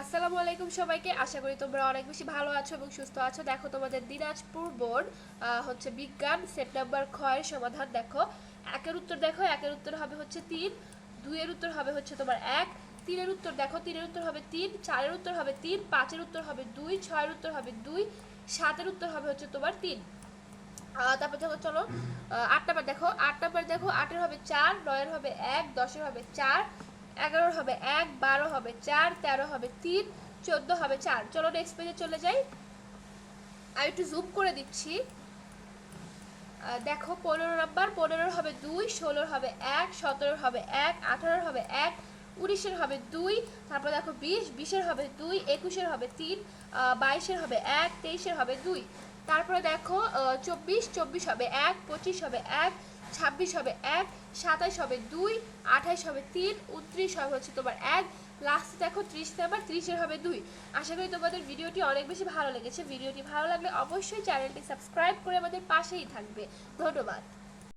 আসসালামু আলাইকুম সবাইকে। আশা করি তোমরা অনেক বেশি ভালো আছো এবং সুস্থ আছো। দেখো, তোমাদের দিনাজপুর বোর্ড হচ্ছে বিজ্ঞান সেট নাম্বার খয়ের সমাধান দেখো। একের উত্তর দেখো, একের উত্তর হবে হচ্ছে তিন, দুইয়ের উত্তর হবে হচ্ছে তোমার এক, তিনের উত্তর দেখো, তিনের উত্তর হবে তিন, চারের উত্তর হবে তিন, পাঁচের উত্তর হবে দুই, ছয়ের উত্তর হবে দুই, সাতের উত্তর হবে হচ্ছে তোমার তিন। তারপর দেখো, চলো আট নাম্বার দেখো আট নাম্বার দেখো, আটের হবে চার, নয়ের হবে এক, দশের হবে চার, এগারোর হবে এক, বারো হবে চার, তেরো হবে তিন, চোদ্দ হবে চার। চলো নেক্সট পেজে চলে যাই। আমি একটু জুম করে দিচ্ছি। দেখো পনেরো নাম্বার পনেরোর হবে দুই ষোলোর হবে এক সতেরোর হবে এক আঠারোর হবে এক, উনিশের হবে দুই, তারপর দেখো বিশ, বিশের হবে দুই, একুশের হবে তিন বাইশের হবে এক, তেইশের হবে দুই। তারপরে দেখো চব্বিশ চব্বিশ হবে এক, পঁচিশ হবে এক, ছাব্বিশ হবে এক, সাতাইশ হবে দুই, আঠাইশ হবে তিন, উনত্রিশ হবে হচ্ছে তোমার এক লাস্টে দেখো ত্রিশ নাম্বার ত্রিশের হবে দুই। আশা করি তোমাদের ভিডিওটি অনেক বেশি ভালো লেগেছে। ভিডিওটি ভালো লাগলে অবশ্যই চ্যানেলটি সাবস্ক্রাইব করে আমাদের পাশেই থাকবে। ধন্যবাদ।